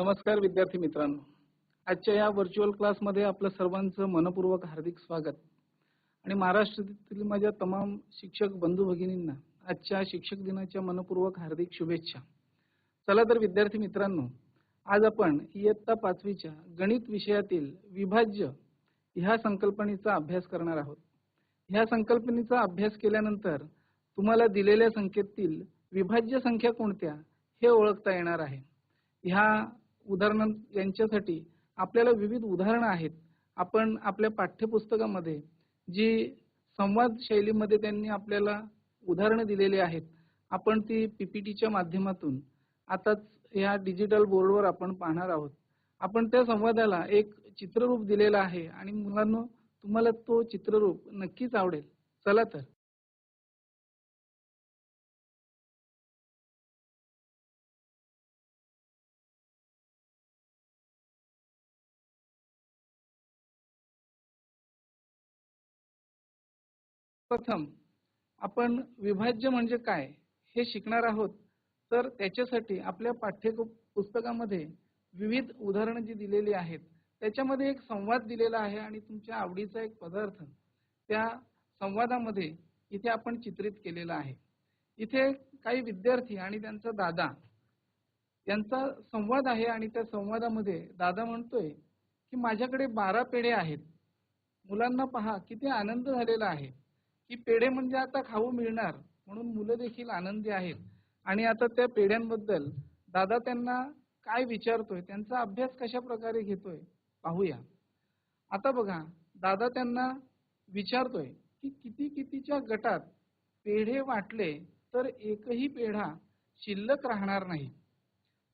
नमस्कार विद्यार्थी मित्रांनो. आजच्या या व्हर्च्युअल क्लासमध्ये आपलं सर्वांचं मनपूर्वक हार्दिक स्वागत. आणि महाराष्ट्रातील माझ्या तमाम शिक्षक बंधू भगिनींना आजच्या शिक्षक दिनाच्या मनपूर्वक हार्दिक शुभेच्छा. चला तर विद्यार्थी मित्रांनो आज आपण इयत्ता पाचवीच्या गणित विषयातील विभाज्य ह्या संकल्पनेचा अभ्यास करणार आहोत. ह्या संकल्पनेचा अभ्यास केल्यानंतर तुम्हाला दिलेल्या संख्येतील विभाज्य संख्या कोणत्या हे ओळखता येणार आहे. ह्या उदाहरण यांच्यासाठी आपल्याला विविध उदाहरणं आहेत. आपण आपल्या पाठ्यपुस्तकामध्ये जी संवाद शैलीमध्ये त्यांनी आपल्याला उदाहरणं दिलेली आहेत आपण ती पीपीटीच्या माध्यमातून आताच या डिजिटल बोर्डवर आपण पाहणार आहोत. आपण त्या संवादाला एक चित्ररूप दिलेलं आहे आणि मुलांनो तुम्हाला तो चित्ररूप नक्कीच आवडेल. चला तर. प्रथम आपण विभाज्य म्हणजे काय हे शिकणार आहोत. तर त्याच्यासाठी आपल्या पाठ्य पुस्तकामध्ये विविध उदाहरणं जी दिलेली आहेत त्याच्यामध्ये एक संवाद दिलेला आहे आणि तुमच्या आवडीचा एक पदार्थ त्या संवादामध्ये इथे आपण चित्रित केलेला आहे. इथे काही विद्यार्थी आणि त्यांचा दादा यांचा संवाद आहे आणि त्या संवादामध्ये दादा म्हणतोय की माझ्याकडे बारा पेढे आहेत. मुलांना पहा किती आनंद झालेला आहे. की पेढे म्हणजे आता खाऊ मिळणार म्हणून मुलं देखील आनंदी आहेत. आणि आता त्या पेढ्यांबद्दल दादा त्यांना काय विचारतोय त्यांचा अभ्यास कशा प्रकारे घेतोय पाहूया. आता बघा दादा त्यांना विचारतोय की किती कितीच्या गटात पेढे वाटले तर एकही पेढा शिल्लक राहणार नाही.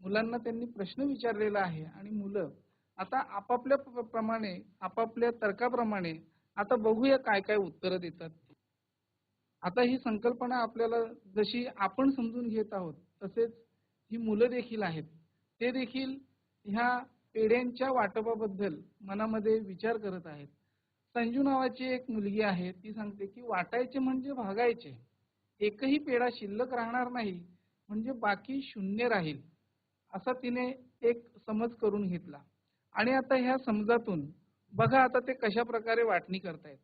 मुलांना त्यांनी प्रश्न विचारलेला आहे आणि मुलं आता आपापल्या प्रमाणे आपापल्या तर्काप्रमाणे आता बघूया काय काय उत्तरं देतात. आता ही संकल्पना आपल्याला जशी आपण समजून घेत आहोत तसेच ही मुलं देखील आहेत. ते देखील ह्या पेढ्यांच्या वाटपाबद्दल मनामध्ये विचार करत आहेत. संजू नावाची एक मुलगी आहे ती सांगते की वाटायचे म्हणजे भागायचे. एकही पेढा शिल्लक राहणार नाही म्हणजे बाकी शून्य राहील असा तिने एक समज करून घेतला. आणि आता ह्या समजातून बघा आता ते कशा प्रकारे वाटणी करतायत.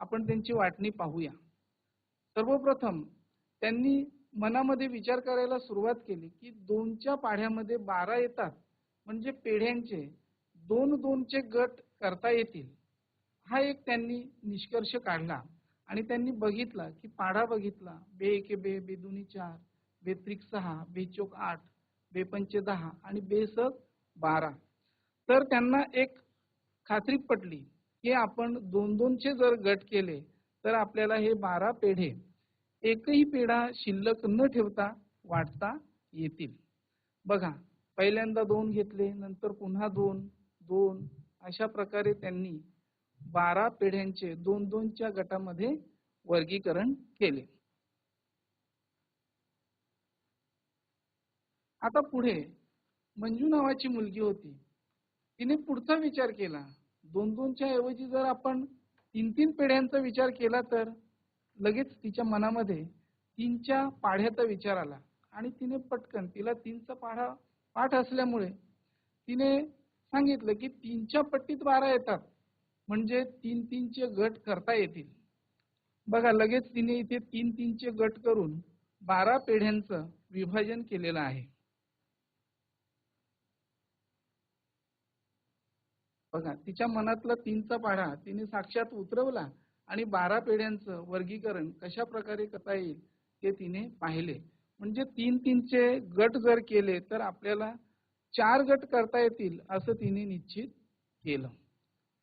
आपण त्यांची वाटणी पाहूया. सर्वप्रथम त्यांनी मनामध्ये विचार करायला सुरुवात केली की दोनच्या पाढ्यामध्ये बारा येतात म्हणजे पेढ्यांचे दोन दोनचे गट करता येतील. हा एक त्यांनी निष्कर्ष काढला आणि त्यांनी बघितला की पाढा बघितला बे एके बे बेदुनी चार बे त्रिक सहा बे चोक आठ बे पंचे दहा आणि बे बारा. तर त्यांना एक खात्री पटली की आपण दोन दोनचे जर गट केले तर आपल्याला हे बारा पेढे एकही पेढा शिल्लक न ठेवता वाटता येतील. बघा पहिल्यांदा दोन घेतले नंतर पुन्हा दोन दोन अशा प्रकारे त्यांनी बारा पेढ्यांचे दोन दोनच्या गटामध्ये वर्गीकरण केले. आता पुढे मंजू नावाची मुलगी होती. तिने पुढचा विचार केला. दोन दोनच्या ऐवजी जर आपण तीन तीन पेढ्यांचा विचार केला तर लगेच तिच्या मनामध्ये तीनच्या पाढ्याचा विचार आला. आणि तिने पटकन तिला तीनचा पाढा पाठ असल्यामुळे तिने सांगितलं की तीनच्या पट्टीत बारा येतात. म्हणजे तीन तीनचे गट करता येतील. बघा लगेच तिने इथे तीन तीनचे गट करून बारा पेढ्यांचं विभाजन केलेलं आहे. बघा तिच्या मनातला तीनचा पाढा तिने साक्षात उतरवला आणि बारा पेढ्यांचं वर्गीकरण कशा प्रकारे करता येईल ते तिने पाहिले. म्हणजे तीन तीनचे गट जर केले तर आपल्याला चार गट करता येतील असं तिने निश्चित केलं.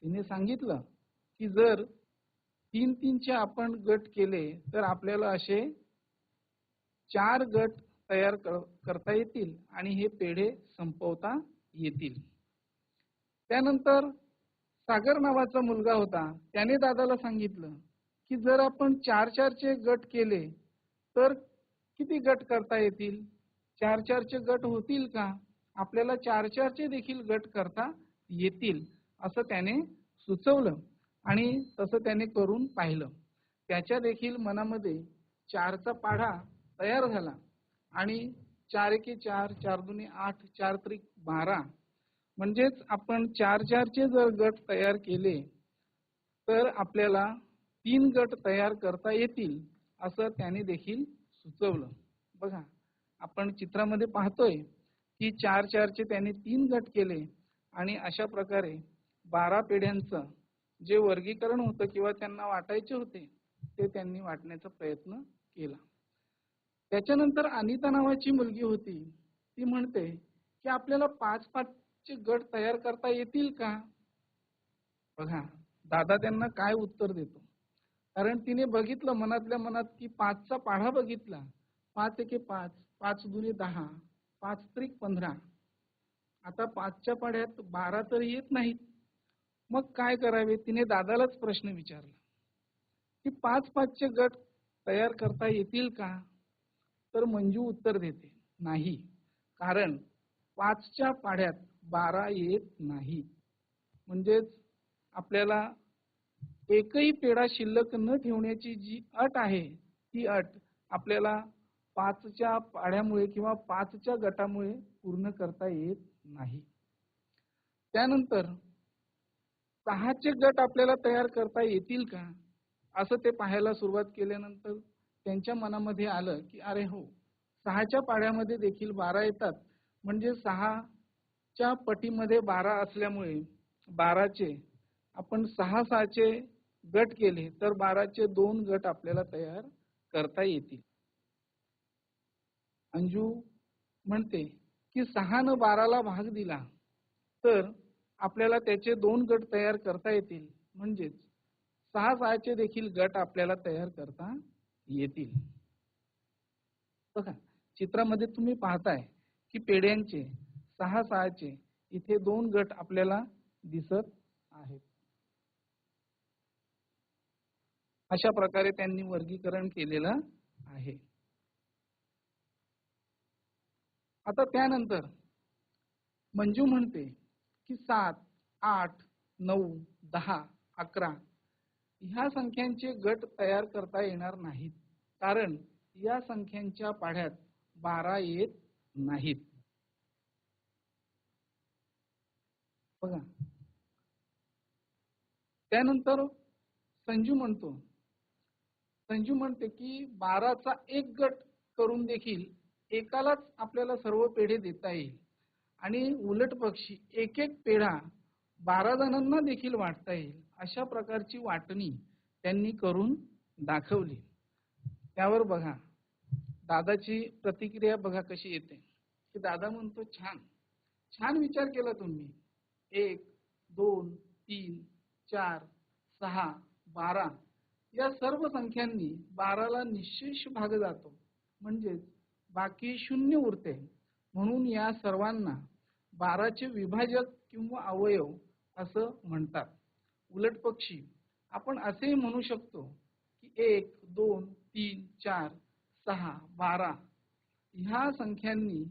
तिने सांगितलं की जर तीन तीनचे आपण गट केले तर आपल्याला असे चार गट तयार करता येतील आणि हे पेढे संपवता येतील. त्यानंतर सागर नावाचा मुलगा होता. त्याने दादाला सांगितलं की जर आपण चार चारचे गट केले तर किती गट करता येतील? चार चारचे गट होतील का? आपल्याला चार चारचे देखील गट करता येतील असं त्याने सुचवलं आणि तसं त्याने करून पाहिलं. त्याच्या देखील मनामध्ये चारचा पाढा तयार झाला आणि चार एके चार चार दुने आठ चार त्रिक बारा म्हणजेच आपण चार चारचे जर गट तयार केले तर आपल्याला तीन गट तयार करता येतील असं त्याने देखील सुचवलं. बघा आपण चित्रामध्ये पाहतोय की चार चारचे त्याने तीन गट केले आणि अशा प्रकारे बारा पिढ्यांचं जे वर्गीकरण होतं किंवा त्यांना वाटायचे होते ते त्यांनी वाटण्याचा प्रयत्न केला. त्याच्यानंतर अनिता नावाची मुलगी होती. ती म्हणते की आपल्याला पाच पाच पाचचे गट तयार करता येतील का? बघा दादा त्यांना काय उत्तर देतो? कारण तिने बघितलं मनातल्या मनात की पाचचा पाढा बघितला. पाच एके पाच पाच दुने दहा पाच त्रिक पंधरा. आता पाचच्या पाढ्यात बारा तर येत नाहीत. मग काय करावे? तिने दादालाच प्रश्न विचारला. की पाच पाचचे गट तयार करता येतील का? तर मंजू उत्तर देते नाही. कारण पाचच्या पाढ्यात बारा येत नाही. म्हणजेच आपल्याला एकही पेढा शिल्लक न ठेवण्याची जी अट आहे ती अट आपल्याला पाचच्या पाढ्यामुळे किंवा पाचच्या गटामुळे पूर्ण करता येत नाही. त्यानंतर सहाचे गट आपल्याला तयार करता येतील का? असं ते पाहायला सुरुवात केल्यानंतर त्यांच्या मनामध्ये आलं की अरे हो सहाच्या पाढ्यामध्ये देखील बारा येतात. म्हणजे सहा च्या पटीमध्ये बारा असल्यामुळे बाराचे आपण सहा सहाचे गट केले तर बाराचे दोन गट आपल्याला तयार करता येतील. अंजू म्हणते की सहानं बाराला भाग दिला तर आपल्याला त्याचे दोन गट तयार करता येतील. म्हणजेच सहा सहाचे देखील गट आपल्याला तयार करता येतील. बघा चित्रामध्ये तुम्ही पाहताय की पेढ्यांचे सहा सहाचे इथे दोन गट आपल्याला दिसत आहेत. अशा प्रकारे त्यांनी वर्गीकरण केलेलं आहे. आता त्यानंतर मंजू म्हणते की सात आठ नऊ दहा अकरा ह्या संख्यांचे गट तयार करता येणार नाहीत. कारण या संख्यांच्या पाढ्यात बारा येत नाहीत. बघा. त्यानंतर संजू म्हणतो. संजू म्हणते की बाराचा एक गट करून देखील एकालाच आपल्याला सर्व पेढे देता येईल. आणि उलट पक्षी एक एक पेढा बारा जणांना देखील वाटता येईल अशा प्रकारची वाटणी त्यांनी करून दाखवली. त्यावर बघा. दादाची प्रतिक्रिया बघा कशी येते. की दादा म्हणतो छान. छान विचार केला तुम्ही. एक दोन तीन चार सहा बारा या सर्व संख्यांनी बाराला निशेष भाग जातो. म्हणजेच बाकी शून्य उरते. म्हणून या सर्वांना बाराचे विभाजक किंवा अवयव असं म्हणतात. उलट पक्षी आपण असेही म्हणू शकतो की एक दोन तीन चार सहा बारा ह्या संख्यांनी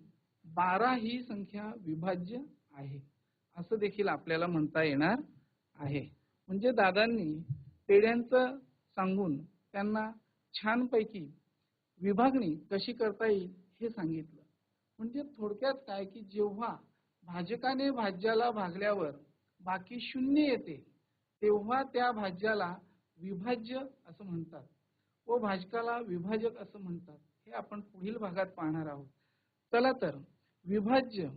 बारा ही संख्या विभाज्य आहे. असं देखील आपल्याला म्हणता येणार आहे. म्हणजे दादांनी पेढ्यांचं सांगून त्यांना छानपैकी विभागणी कशी करता येईल हे सांगितलं. म्हणजे थोडक्यात काय की जेव्हा भाजकाने भाज्याला भागल्यावर बाकी शून्य येते तेव्हा त्या भाज्याला विभाज्य असं म्हणतात व भाजकाला विभाजक असं म्हणतात. हे आपण पुढील भागात पाहणार आहोत. चला तर विभाज्य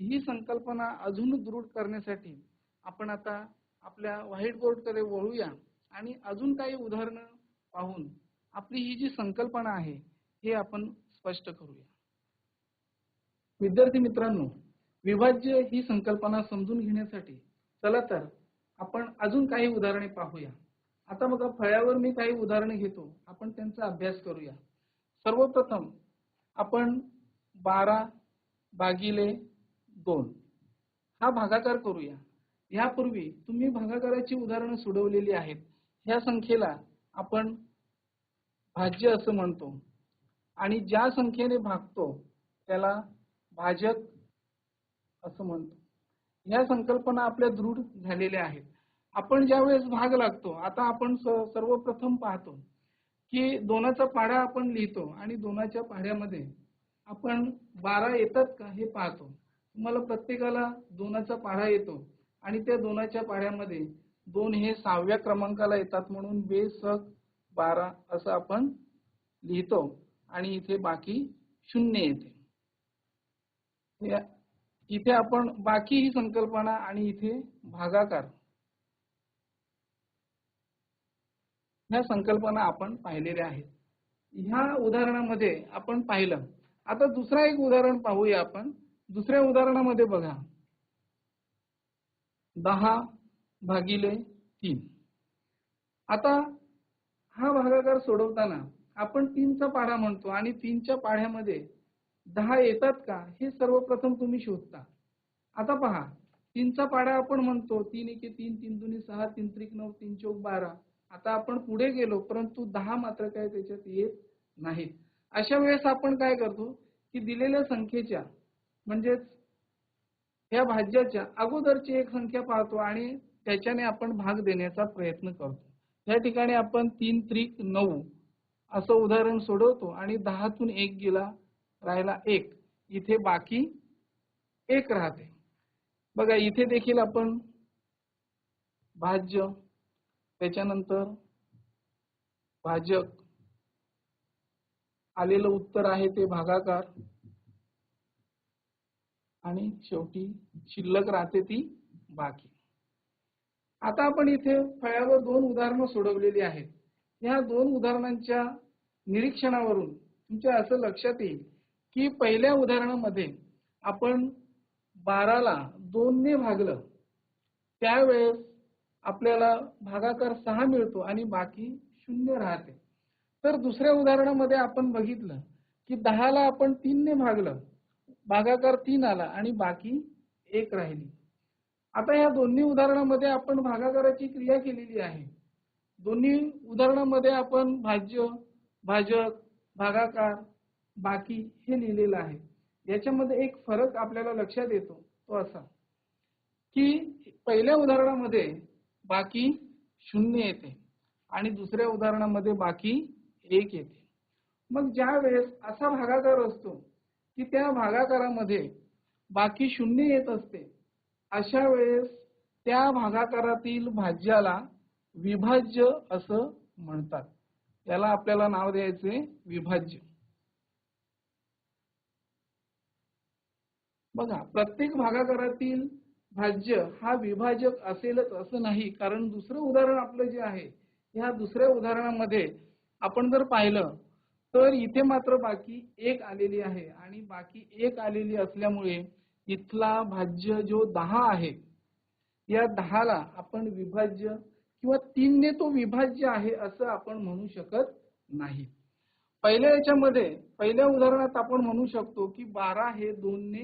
ही संकल्पना अजून दृढ करण्यासाठी आपण आता आपल्या व्हाईट बोर्डकडे वळूया आणि अजून काही उदाहरणं पाहून आपली ही जी संकल्पना आहे हे आपण स्पष्ट करूया. विद्यार्थी मित्रांनो विभाज्य ही संकल्पना समजून घेण्यासाठी चला तर आपण अजून काही उदाहरणे पाहूया. आता बघा फळ्यावर मी काही उदाहरणे घेतो. आपण त्यांचा अभ्यास करूया. सर्वप्रथम आपण बारा भागिले दोन हा भागाकार करूया. यापूर्वी तुम्ही भागाकाराची उदाहरणं सोडवलेली आहेत. ह्या संख्येला आपण भाज्य असं म्हणतो. आणि ज्या संख्येने भागतो त्याला भाजक असं म्हणतो. या संकल्पना आपल्या दृढ झालेल्या आहेत. आपण ज्यावेळेस भाग लागतो आता आपण सर्वप्रथम पाहतो की दोनाचा पाढा आपण लिहितो आणि दोनाच्या पाढ्यामध्ये आपण बारा येतात का हे पाहतो. तुम्हाला प्रत्येकाला दोनाचा पाढा येतो आणि त्या दोनाच्या पाढ्यामध्ये दोन हे सहाव्या क्रमांकाला येतात म्हणून बेसक बारा असं आपण लिहितो. आणि इथे बाकी शून्य येते. इथे आपण बाकी ही संकल्पना आणि इथे भागाकार. ह्या संकल्पना आपण पाहिलेल्या आहेत. ह्या उदाहरणामध्ये आपण पाहिलं. आता दुसरा एक उदाहरण पाहूया आपण. दुसऱ्या उदाहरणामध्ये बघा. दहा भागिले तीन. आता हा भागाकार सोडवताना आपण तीनचा पाढा म्हणतो आणि तीनच्या पाढ्यामध्ये दहा येतात का हे सर्वप्रथम तुम्ही शोधता. आता पहा तीनचा पाढा आपण म्हणतो तीन एके तीन तीन दुनी सहा तीन त्रिक नऊ तीन चौक बारा. आता आपण पुढे गेलो परंतु दहा मात्र काय त्याच्यात येत नाहीत. अशा वेळेस आपण काय करतो की दिलेल्या संख्येच्या म्हणजेच या भाज्याच्या अगोदरची एक संख्या पाहतो आणि त्याच्याने आपण भाग देण्याचा प्रयत्न करतो. या ठिकाणी आपण तीन त्रिक नऊ असं उदाहरण सोडवतो आणि दहातून एक गेला राहिला एक. इथे बाकी एक राहते. बघा इथे देखील आपण भाज्य त्याच्यानंतर भाजक आलेलं उत्तर आहे ते भागाकार. आणि शेवटी शिल्लक राहते ती बाकी. आता आपण इथे फळ्यावर दोन उदाहरणं सोडवलेली आहेत. या दोन उदाहरणांच्या निरीक्षणावरून तुमच्या असं लक्षात येईल की पहिल्या उदाहरणामध्ये आपण बाराला दोनने भागलं. त्यावेळेस आपल्याला भागाकार सहा मिळतो आणि बाकी शून्य राहते. तर दुसऱ्या उदाहरणामध्ये आपण बघितलं की दहाला आपण तीनने भागलं. भागाकार तीन आला आणि बाकी एक राहिली. आता या दोन्ही उदाहरणामध्ये आपण भागाकाराची क्रिया केलेली आहे. दोन्ही उदाहरणामध्ये आपण भाज्य भाजक भागाकार बाकी हे लिहिलेलं आहे. याच्यामध्ये एक फरक आपल्याला लक्षात येतो तो असा की पहिल्या उदाहरणामध्ये बाकी शून्य येते आणि दुसऱ्या उदाहरणामध्ये बाकी एक येते. मग ज्या वेळेस असा भागाकार असतो की त्या भागाकारामध्ये बाकी शून्य येत असते. अशा वेळेस त्या भागाकारातील भाज्याला विभाज्य असं म्हणतात. त्याला आपल्याला नाव द्यायचे विभाज्य. बघा प्रत्येक भागाकारातील भाज्य हा विभाजक असेलच असं नाही कारण दुसरं उदाहरण आपलं जे आहे ह्या दुसऱ्या उदाहरणामध्ये आपण जर पाहिलं तर इथे मात्र बाकी एक आलेली आहे आणि बाकी एक आलेली असल्यामुळे इथला भाज्य जो दहा आहे या दहाला आपण विभाज्य किंवा तीनने तो विभाज्य आहे असं आपण म्हणू शकत नाही. पहिल्या याच्यामध्ये पहिल्या उदाहरणात आपण म्हणू शकतो की बारा हे दोनने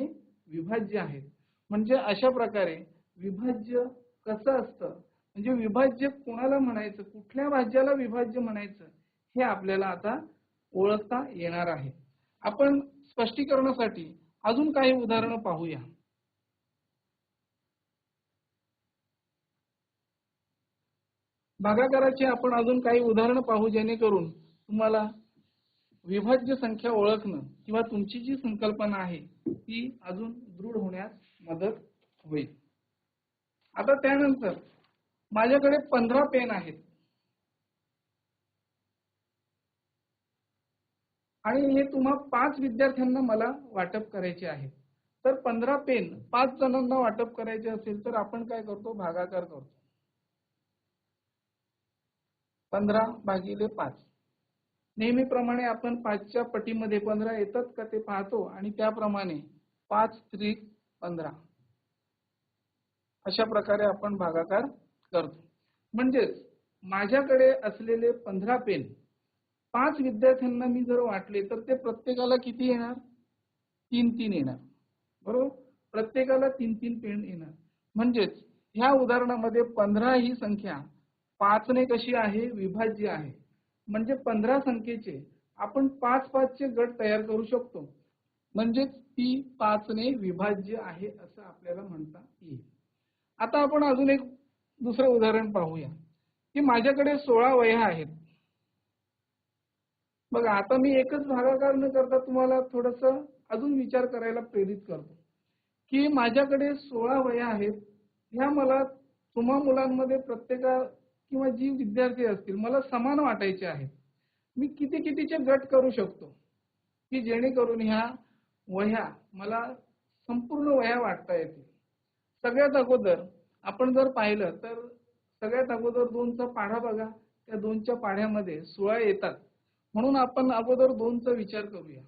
विभाज्य आहेत म्हणजे अशा प्रकारे विभाज्य कसं असतं? म्हणजे विभाज्य कोणाला म्हणायचं? कुठल्या भाज्याला विभाज्य म्हणायचं? हे आपल्याला आता ओळखता येणार आहे. आपण स्पष्टीकरणासाठी अजून काही उदाहरणं पाहूया. भागाकाराचे आपण अजून काही उदाहरणं पाहू जेणेकरून तुम्हाला विभाज्य संख्या ओळखणं किंवा तुमची जी संकल्पना आहे ती अजून दृढ होण्यास मदत होईल. आता त्यानंतर माझ्याकडे पंधरा पेन आहेत. आणि हे तुम्हा पाच विद्यार्थ्यांना मला वाटप करायचे आहे. तर पंधरा पेन पाच जणांना वाटप करायचे असेल तर आपण काय करतो? भागाकार करतो. पंधरा भागिले पाच. नेहमीप्रमाणे आपण पाचच्या पटीमध्ये पंधरा येतात का ते पाहतो आणि त्याप्रमाणे पाच त्रिक पंधरा. अशा प्रकारे आपण भागाकार करतो. म्हणजेच माझ्याकडे असलेले पंधरा पेन पाच विद्यार्थ्यांना मी जर वाटले तर ते प्रत्येकाला किती येणार? तीन तीन येणार. बरोबर? प्रत्येकाला तीन तीन पेन येणार. म्हणजेच ह्या उदाहरणामध्ये पंधरा ही संख्या पाचने कशी आहे? विभाज्य आहे. म्हणजे पंधरा संख्येचे आपण पाच पाचचे गट तयार करू शकतो. म्हणजेच ती पाचने विभाज्य आहे असं आपल्याला म्हणता येईल. आता आपण अजून एक दुसरं उदाहरण पाहूया. की माझ्याकडे सोळा वह्या आहेत. मग आता मी एकच भागाकार न करता तुम्हाला थोडस अजून विचार करायला प्रेरित करतो. की माझ्याकडे सोळा वया आहेत. ह्या मला तुम्हा मुलांमध्ये प्रत्येका किंवा जी विद्यार्थी असतील मला समान वाटायचे आहेत. मी किती कितीचे गट करू शकतो? की जेणेकरून ह्या वह्या मला संपूर्ण वह्या वाटता येतील. सगळ्यात अगोदर आपण जर पाहिलं तर सगळ्यात अगोदर दोनचा पाढा बघा. त्या दोनच्या पाढ्यामध्ये सोळा येतात. म्हणून आपण अगोदर दोनचा विचार करूया.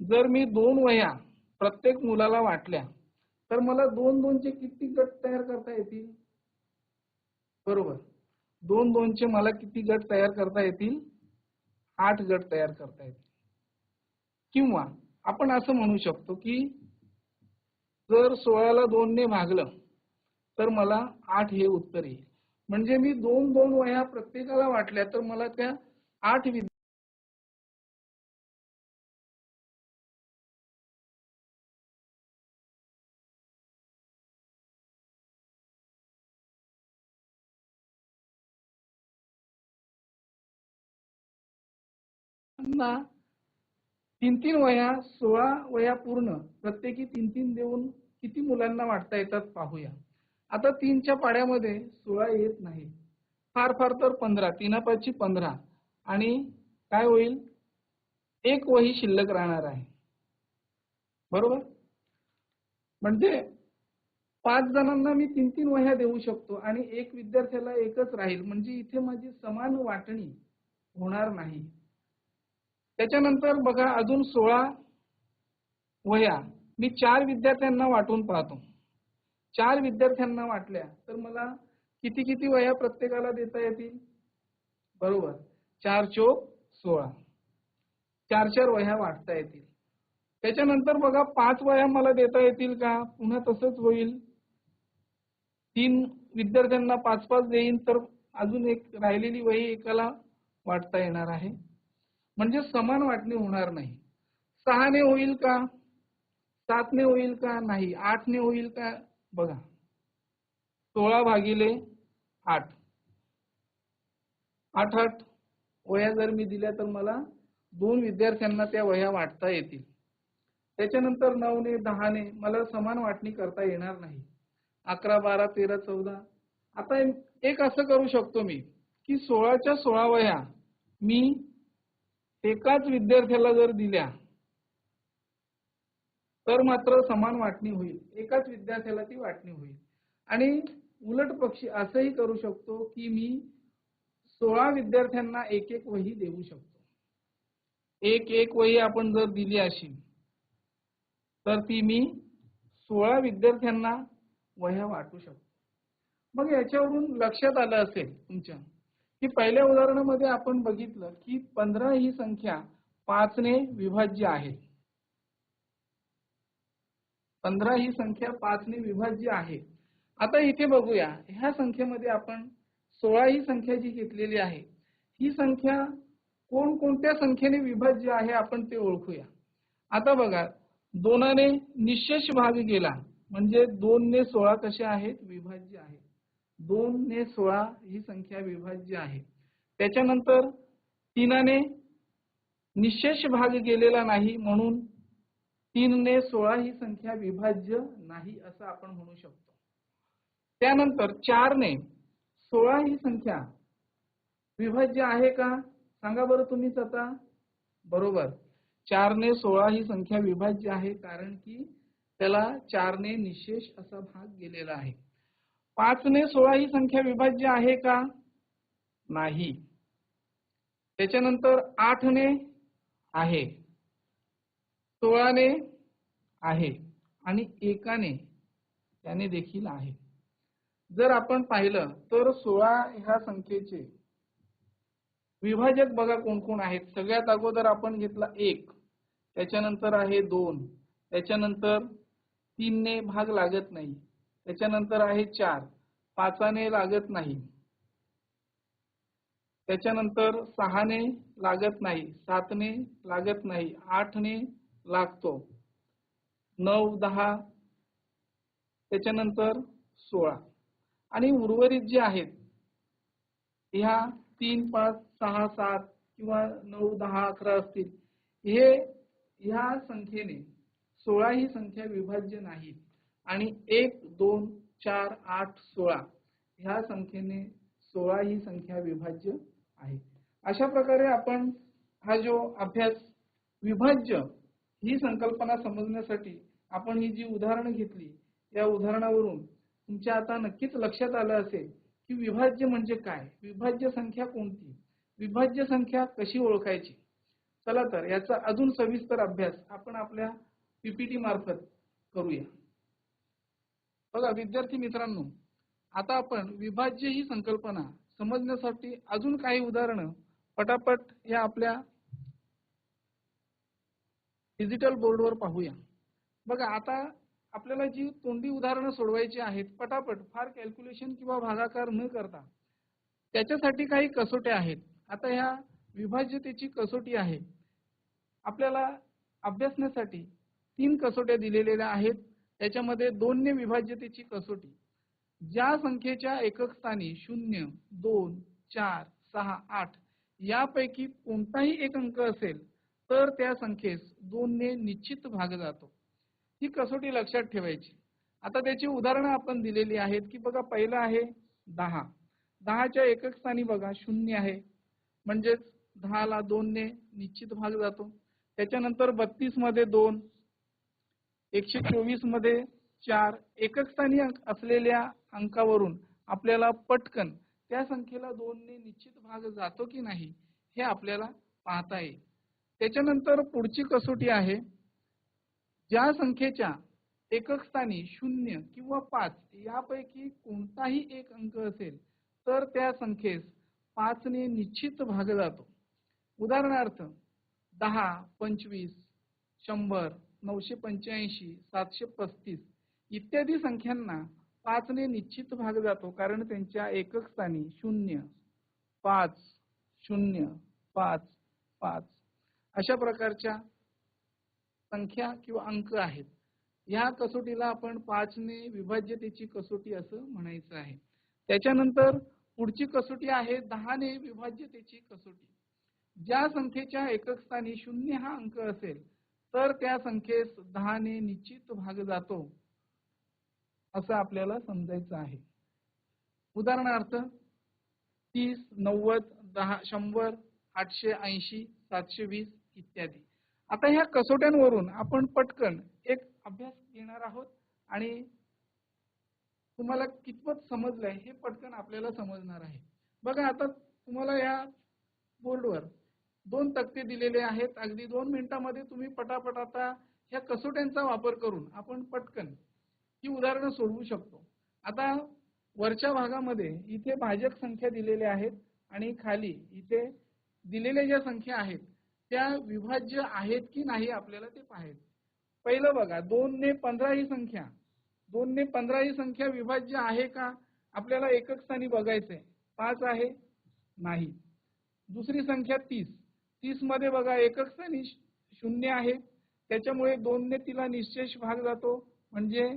जर मी दोन वह्या प्रत्येक मुलाला वाटल्या तर मला दोन दोनचे किती गट तयार करता येतील? बरोबर. दोन दोनचे मला किती गट तयार करता येतील? आठ गट तयार करता येतील. किंवा आपण असं म्हणू शकतो की जर सोळाला दोनने भागलं तर मला आठ हे उत्तर येईल. म्हणजे मी दोन दोन वह्या प्रत्येकाला वाटल्या तर मला त्या आठ ना तीन तीन वह्या सोळा वह्या पूर्ण प्रत्येकी तीन तीन देऊन किती मुलांना वाटता येतात पाहूया. आता तीनच्या पाड्यामध्ये सोळा येत नाही. फार फार तर पंधरा तीनापाची पंधरा. आणि काय होईल? एक वही शिल्लक राहणार आहे. बरोबर? म्हणजे पाच जणांना मी तीन तीन वह्या देऊ शकतो आणि एक विद्यार्थ्याला एकच राहील. म्हणजे इथे माझी समान वाटणी होणार नाही. त्याच्यानंतर बघा अजून सोळा वह्या. मी चार विद्यार्थ्यांना वाटून पाहतो. चार विद्यार्थ्यांना वाटल्या तर मला किती किती वह्या प्रत्येकाला देता येतील? बरोबर. चार चोक सोळा. चार चार वह्या वाटता येतील. त्याच्यानंतर बघा पाच वह्या मला देता येतील का? पुन्हा तसंच होईल. तीन विद्यार्थ्यांना पाच पाच देईन तर अजून एक राहिलेली वही एकाला वाटता येणार आहे. म्हणजे समान वाटणी होणार नाही. सहाने होईल का? सातने होईल का? नाही. आठने होईल का? बघा. सोळा भागिले आठ. आठ आठ वह्या जर मी दिल्या तर मला दोन विद्यार्थ्यांना त्या वह्या वाटता येतील. त्याच्यानंतर नऊने दहाने मला समान वाटणी करता येणार नाही. अकरा बारा तेरा चौदा. आता एक असं करू शकतो मी की सोळाच्या सोळा वह्या मी एकाच विद्यार्थ्याला जर दिल्या तर मात्र समान वाटणी होईल. एकाच विद्यार्थ्याला ती वाटणी होईल. आणि उलट पक्षी असंही करू शकतो की मी सोळा विद्यार्थ्यांना एक एक वही देऊ शकतो. एक एक वही आपण जर दिली अशी तर ती मी सोळा विद्यार्थ्यांना वह्या वाटू शकतो. मग याच्यावरून लक्षात आलं असेल तुमच्या की पहिल्या उदाहरणामध्ये आपण बघितलं की पंधरा ही संख्या पाचने विभाज्य आहे. पंधरा ही संख्या पाचने विभाज्य आहे. आता इथे बघूया ह्या संख्येमध्ये आपण सोळा ही संख्या जी घेतलेली आहे ही संख्या कोण कोणत्या संख्येने विभाज्य आहे आपण ते ओळखूया. आता बघा दोनाने निशेष भाग गेला म्हणजे दोन ने सोळा कसे आहेत? विभाज्य आहेत. दोन ने सोळा ही संख्या विभाज्य आहे. त्याच्यानंतर तीनाने निशेष भाग गेलेला नाही म्हणून तीन ने सोळा ही संख्या विभाज्य नाही असं आपण म्हणू शकतो. त्यानंतर चार ने सोळा ही संख्या विभाज्य आहे का? सांगा बरं तुम्हीच आता. बरोबर. चार ने सोळा ही संख्या विभाज्य आहे कारण की त्याला चार ने निशेष असा भाग गेलेला आहे. पाच ने सोळा ही संख्या विभाज्य आहे का? नाही. त्याच्यानंतर आठ ने आहे. सोळाने आहे आणि एकाने त्याने देखील आहे. जर आपण पाहिलं तर सोळा ह्या संख्येचे विभाजक बघा कोण कोण आहेत. सगळ्यात अगोदर आपण घेतला एक त्याच्यानंतर आहे दोन त्याच्यानंतर तीनने भाग लागत नाही. त्याच्यानंतर आहे चार. पाचाने लागत नाही. त्याच्यानंतर सहाने लागत नाही. सातने लागत नाही. आठने लागतो. नऊ दहा त्याच्यानंतर सोळा. आणि उर्वरित जे आहेत ह्या तीन पाच सहा सात किंवा नऊ दहा अकरा असतील हे ह्या संख्येने सोळा ही संख्या विभाज्य नाही आणि एक दोन चार आठ सोळा ह्या संख्येने सोळा ही संख्या विभाज्य आहे. अशा प्रकारे आपण हा जो अभ्यास विभाज्य ही संकल्पना समजण्यासाठी आपण ही जी उदाहरणं घेतली या उदाहरणावरून तुमच्या आता नक्कीच लक्षात आलं असेल की विभाज्य म्हणजे काय? विभाज्य संख्या कोणती? विभाज्य संख्या कशी ओळखायची? चला तर याचा अजून सविस्तर अभ्यास आपण आपल्या पीपीटी मार्फत करूया. बघा विद्यार्थी मित्रांनो आता आपण विभाज्य ही संकल्पना समजण्यासाठी अजून काही उदाहरणं पटापट या आपल्या डिजिटल बोर्डवर पाहूया. बघा आता आपल्याला जी तोंडी उदाहरणं सोडवायची आहेत पटापट फार कॅल्क्युलेशन किंवा भागाकार न करता त्याच्यासाठी काही कसोट्या आहेत. आता ह्या विभाज्यतेची कसोटी आहे. आपल्याला अभ्यासण्यासाठी तीन कसोट्या दिलेल्या आहेत. त्याच्यामध्ये दोनने विभाज्यतेची कसोटी. ज्या संख्येच्या एकक स्थानी शून्य दोन चार सहा आठ यापैकी कोणताही एक अंक असेल तर त्या संख्येस दोनने निश्चित भाग जातो. ही कसोटी लक्षात ठेवायची. आता त्याची उदाहरणं आपण दिलेली आहेत की बघा पहिलं आहे दहा. दहाच्या एकक स्थानी बघा शून्य आहे. म्हणजेच दहाला दोनने निश्चित भाग जातो. त्याच्यानंतर बत्तीसमध्ये दोन एकशे चोवीसमध्ये चार एकक स्थानी असलेल्या अंकावरून आपल्याला पटकन त्या संख्येला दोनने निश्चित भाग जातो की नाही हे आपल्याला पाहता येईल. त्याच्यानंतर पुढची कसोटी आहे. ज्या संख्येच्या एकक स्थानी शून्य किंवा पाच यापैकी कोणताही एक अंक असेल तर त्या संख्येस पाचने निश्चित भाग जातो. उदाहरणार्थ दहा पंचवीस शंभर नऊशे पंच्याऐंशी सातशे पस्तीस इत्यादी संख्यांना पाचने निश्चित भाग जातो कारण त्यांच्या एकक स्थानी शून्य पाच शून्य पाच पाच अशा प्रकारच्या संख्या किंवा अंक आहेत. या कसोटीला आपण पाचने विभाज्यतेची कसोटी असं म्हणायचं आहे. त्याच्यानंतर पुढची कसोटी आहे दहाने विभाज्यतेची कसोटी. ज्या संख्येच्या एकक स्थानी शून्य हा अंक असेल तर त्या संख्येस दहाने निश्चित भाग जातो असं आपल्याला समजायचं आहे. उदाहरणार्थ तीस नव्वद दहा शंभर आठशे ऐंशी सातशे वीस इत्यादी. आता ह्या कसोट्यांवरून आपण पटकन एक अभ्यास घेणार आहोत आणि तुम्हाला कितपत समजलंय हे पटकन आपल्याला समजणार आहे. बघा आता तुम्हाला या बोर्डवर दोन तक्ते दिलेले आहेत. अगदी दोन मिनिटांमध्ये तुम्ही पटापट आता ह्या कसोट्यांचा वापर करून आपण पटकन ही उदाहरणं सोडवू शकतो. आता वरच्या भागामध्ये इथे भाजक संख्या दिलेल्या आहेत आणि खाली इथे दिलेल्या ज्या संख्या आहेत त्या विभाज्य आहेत की नाही आपल्याला ते पाहायचं. पहिलं बघा दोन ने पंधरा ही संख्या. दोन ने पंधरा ही संख्या विभाज्य आहे का? आपल्याला एकक स्थानी बघायचंय. पाच आहे नाही. दुसरी संख्या तीस. तीसमध्ये बघा एकक स्थानी शून्य आहे. त्याच्यामुळे दोनने तिला निश्चेष भाग जातो. म्हणजे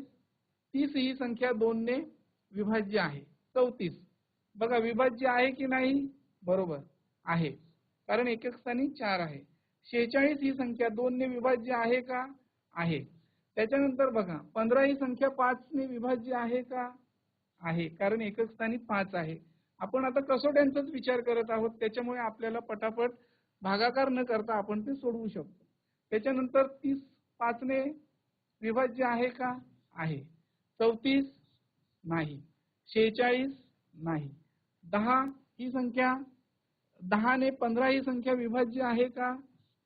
तीस ही संख्या दोनने विभाज्य आहे. चौतीस. बघा विभाज्य आहे की नाही? बरोबर आहे. कारण एकक स्थानी चार आहे. शेहेचाळीस ही संख्या दोनने विभाज्य आहे का? आहे. त्याच्यानंतर बघा पंधरा ही संख्या पाचने विभाज्य आहे का? आहे. कारण एकक स्थानी पाच आहे. आपण आता कसोट्यांचाच विचार करत आहोत. त्याच्यामुळे आपल्याला पटापट भागाकार न करता आपण ते सोडवू शकतो. त्याच्यानंतर तीस पाचने विभाज्य आहे का? आहे. चौतीस नाही. शेहेचाळीस नाही. दहा ही संख्या दहाने पंधरा ही संख्या विभाज्य आहे का?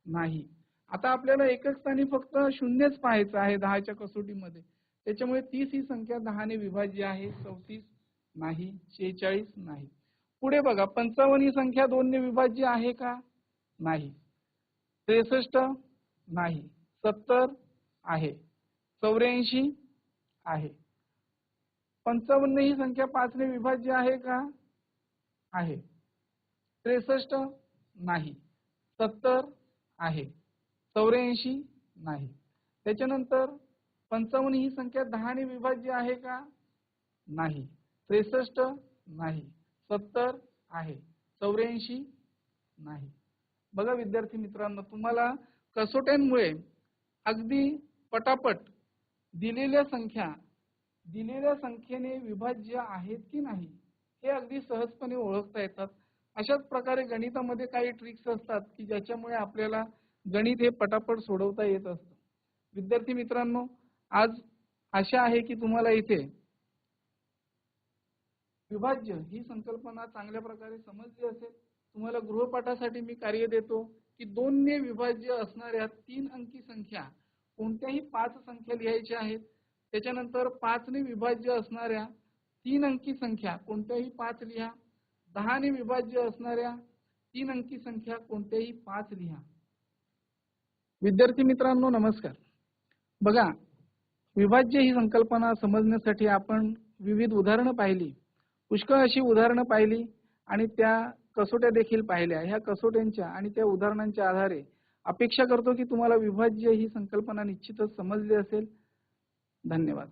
नाही. आता आपल्याला एकच स्थानी फक्त शून्यच पाहायचं आहे दहाच्या कसोटीमध्ये. त्याच्यामुळे तीस ही संख्या दहाने विभाज्य आहे. चौतीस नाही. शेहेचाळीस नाही. पुढे बघा पंचावन्न ही संख्या दोनने विभाज्य आहे का? नाही. त्रेसष्ट नाही. सत्तर आहे. चौऱ्याऐंशी आहे. पंचावन्न ही संख्या पाचने विभाज्य आहे का? आहे. त्रेसष्ट नाही. सत्तर आहे. चौऱ्याऐंशी नाही. त्याच्यानंतर पंचावन्न ही संख्या दहाने विभाज्य आहे का? नाही. त्रेसष्ट नाही. सत्तर आहे. चौऱ्याऐंशी नाही. बघा विद्यार्थी मित्रांनो तुम्हाला कसोट्यांमुळे अगदी पटापट दिलेल्या संख्या दिलेल्या संख्येने विभाज्य आहेत की नाही हे अगदी सहजपणे ओळखता येतात. अशाच प्रकारे गणितामध्ये काही ट्रिक्स असतात की ज्याच्यामुळे आपल्याला गणित हे पटापट सोडवता येत असतं. विद्यार्थी मित्रांनो आज आशा आहे की तुम्हाला इथे विभाज्य ही संकल्पना चांगल्या प्रकारे समजली असेल. तुम्हाला गृहपाठासाठी मी कार्य देतो की दोनने विभाज्य असणाऱ्या तीन अंकी संख्या कोणत्याही पाच संख्या लिहायच्या आहेत त्याच्यानंतर पाचने विभाज्य असणाऱ्या तीन अंकी संख्या कोणत्याही पाच लिहा. दहाने विभाज्य असणाऱ्या तीन अंकी संख्या कोणत्याही पाच लिहा. विद्यार्थी मित्रांनो नमस्कार. बघा विभाज्य ही संकल्पना समजण्यासाठी आपण विविध उदाहरणं पाहिली. पुष्कळ अशी उदाहरणं पाहिली आणि त्या कसोट्या देखील पाहिल्या. ह्या कसोट्यांच्या आणि त्या उदाहरणांच्या आधारे अपेक्षा करतो की तुम्हाला विभाज्य ही संकल्पना निश्चितच समजली असेल. धन्यवाद.